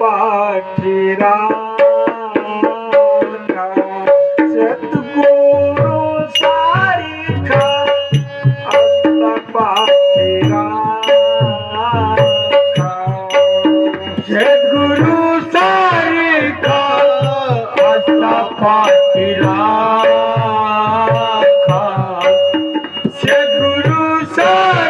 পাখিরা সদগুরু সারি খা পাখিরা সদগুরু সারি খা পাখিরা খা সদগুরু সারি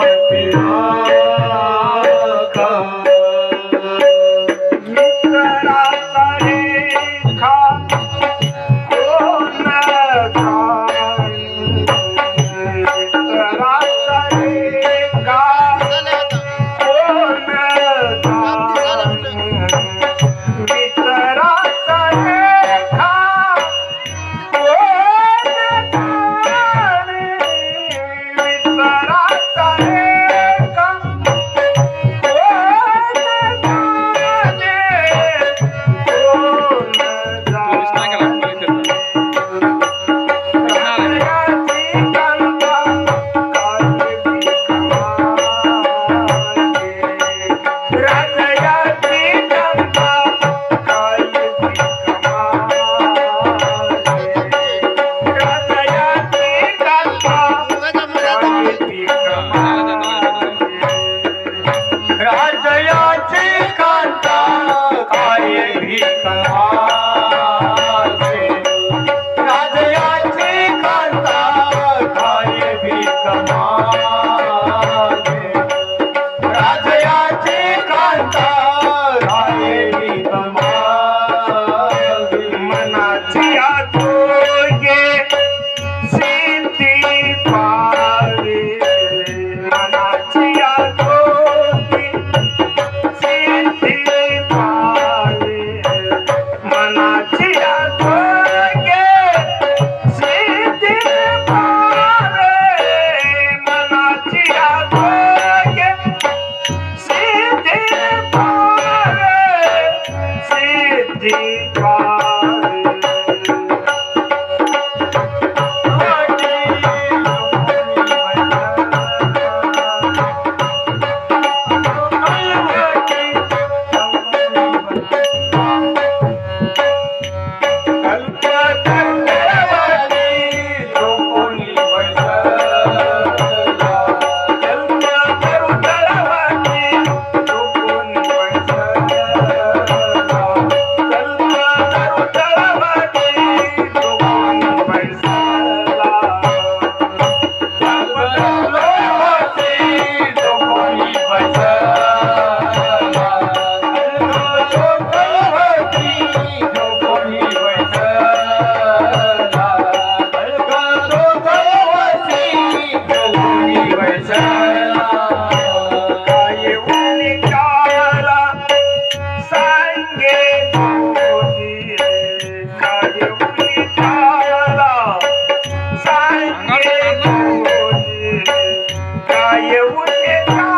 Bye. Because Yeah, would get